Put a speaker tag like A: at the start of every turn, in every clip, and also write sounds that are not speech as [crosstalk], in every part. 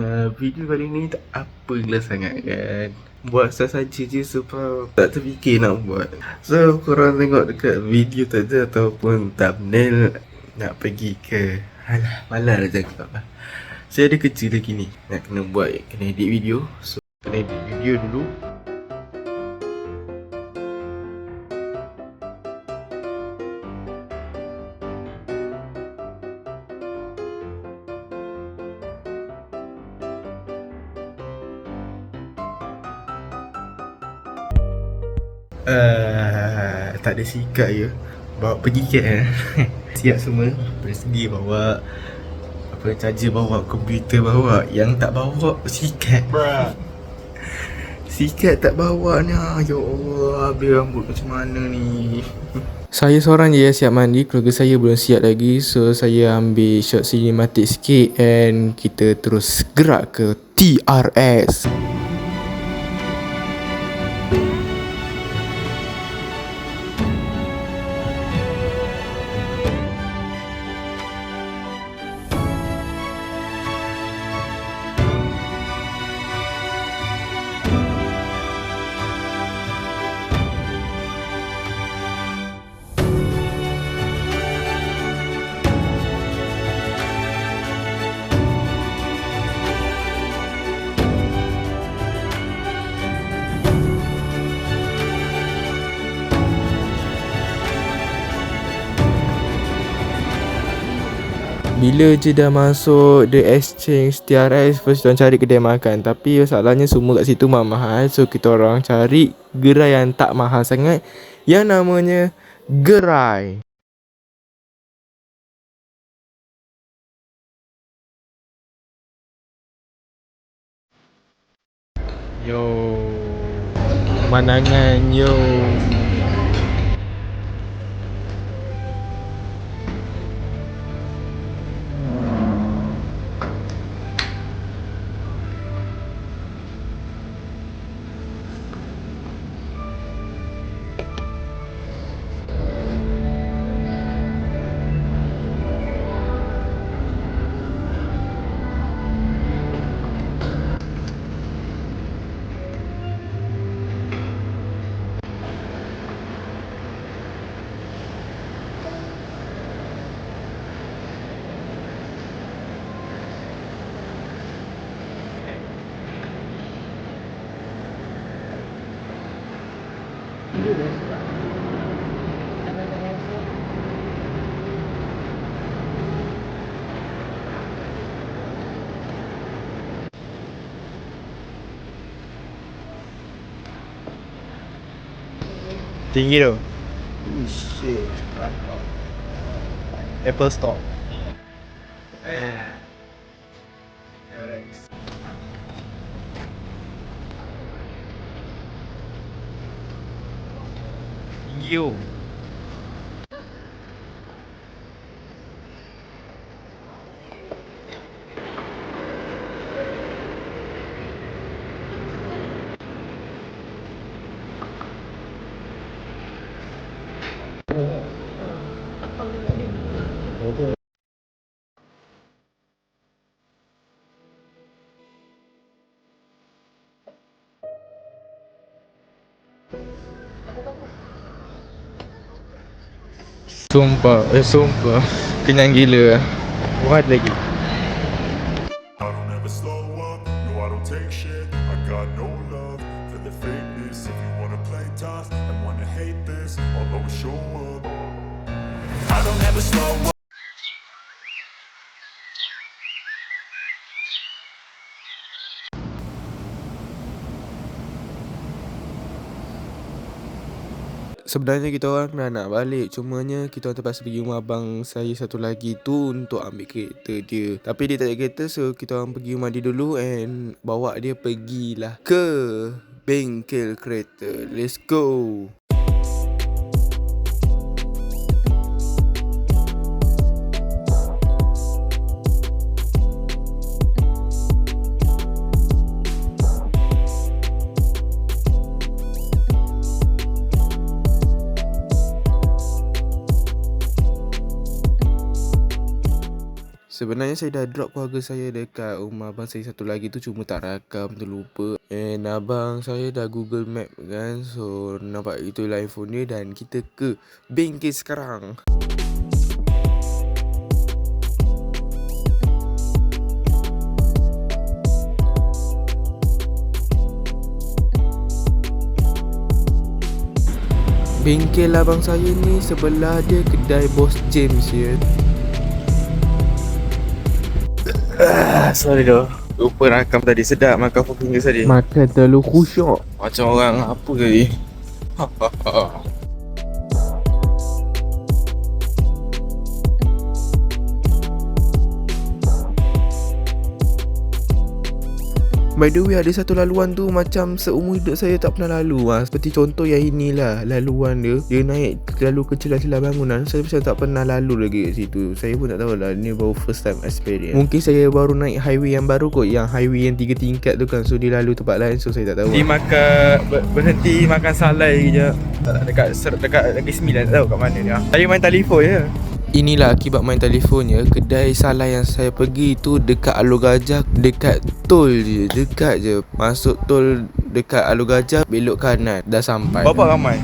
A: Uh, video kali ni tak apalah sangat kan Buat saja je sebab tak terfikir nak buat. So korang tengok dekat video tu ataupun thumbnail Nak pergi ke Alah malah dah cakap lah. Saya ada kerja lagi ni. Nak kena buat kena edit video. So kena edit video dulu uh, tak ada sikat je. Bawa pergi KL [laughs] siap semua. Segi bawa apa charger bawa komputer bawa. Yang tak bawa sikat. Sikat tak bawa ni ah, ya Allah habis rambut macam mana ni? [laughs] Saya seorang je yang siap mandi. Keluarga saya belum siap lagi. So saya ambil shot cinematic sikit And kita terus gerak ke TRS Bila je dah masuk The Exchange TRS First kita cari kedai makan. Tapi masalahnya semua kat situ mahal. So kita orang cari gerai yang tak mahal sangat. Yang namanya Gerai. Yo. Pemandangan yo do
B: Dinheiro. Shit.
A: Apple Store. É. tu Sumpah, eh sumpah Kenyang gila lah What lagi? Sebenarnya kita orang dah nak balik. Cumanya kita orang terpaksa pergi rumah abang saya satu lagi tu Untuk ambil kereta dia. Tapi dia tak ada kereta So kita orang pergi rumah dia dulu And bawa dia pergilah ke bengkel kereta. Let's go Sebenarnya saya dah drop keluarga saya dekat rumah abang saya satu lagi tu cuma tak rakam terlupa And abang saya dah google map kan so nampak itulah iPhone dia dan kita ke bengkel sekarang Bengkel abang saya ni sebelah dia kedai Boss James ya yeah. Ah, sorry doh. Lupa rakam tadi sedap makan fingers tadi.
B: Makan terlalu khusyuk.
A: Macam orang apa tadi? [laughs] By the way ada satu laluan tu macam seumur hidup saya tak pernah lalu. Lah Seperti contoh yang inilah laluan dia. Dia naik lalu ke celah-celah bangunan. Saya macam tak pernah lalu lagi kat situ. Saya pun tak tahu lah ni baru first time experience. Mungkin saya baru naik highway yang baru kot Yang highway yang tiga tingkat tu kan. So dia lalu tempat lain so saya tak tahu Dia makan ber- berhenti makan salai je. Tak dekat ser- dekat Negeri Sembilan tak tahu kat mana dia. Saya main telefon je Inilah akibat main telefonnya. Kedai salai yang saya pergi tu Dekat Alur Gajah Dekat tol je Dekat je. Masuk tol Dekat Alur Gajah Belok kanan. Dah sampai. Berapa ramai?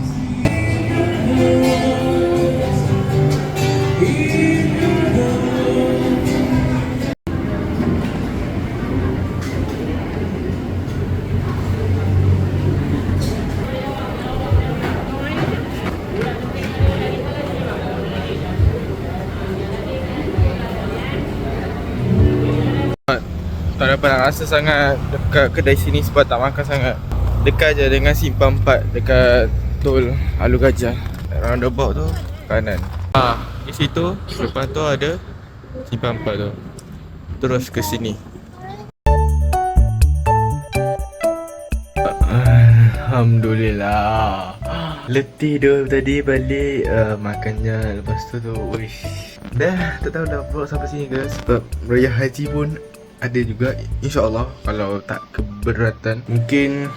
A: Dapat nak rasa sangat dekat kedai sini sebab tak makan sangat. Dekat je dengan simpang 4 dekat tol Alur Gajah. Roundabout tu. Kanan. Ah, di situ lepas tu ada simpang 4 tu. Terus ke sini. Alhamdulillah. Letih tu tadi balik uh, Makannya. Lepas tu tu Uish. Dah tak tahu dah vlog sampai sini guys. Sebab Raya Haji pun ada juga InsyaAllah Kalau tak keberatan Mungkin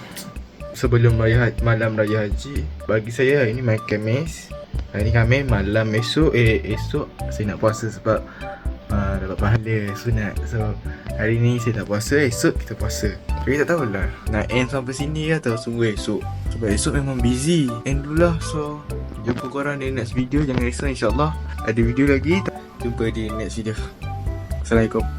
A: Sebelum raya malam raya haji Bagi saya ini main Khamis Hari ni Khamis malam esok Eh esok saya nak puasa sebab uh, Dapat pahala sunat. So hari ni saya tak puasa Esok kita puasa. Tapi tak tahulah Nak end sampai sini atau sungguh esok. Sebab esok memang busy. End dulu lah So Jumpa korang di next video. Jangan risau insyaAllah. Ada video lagi Jumpa di next video. Assalamualaikum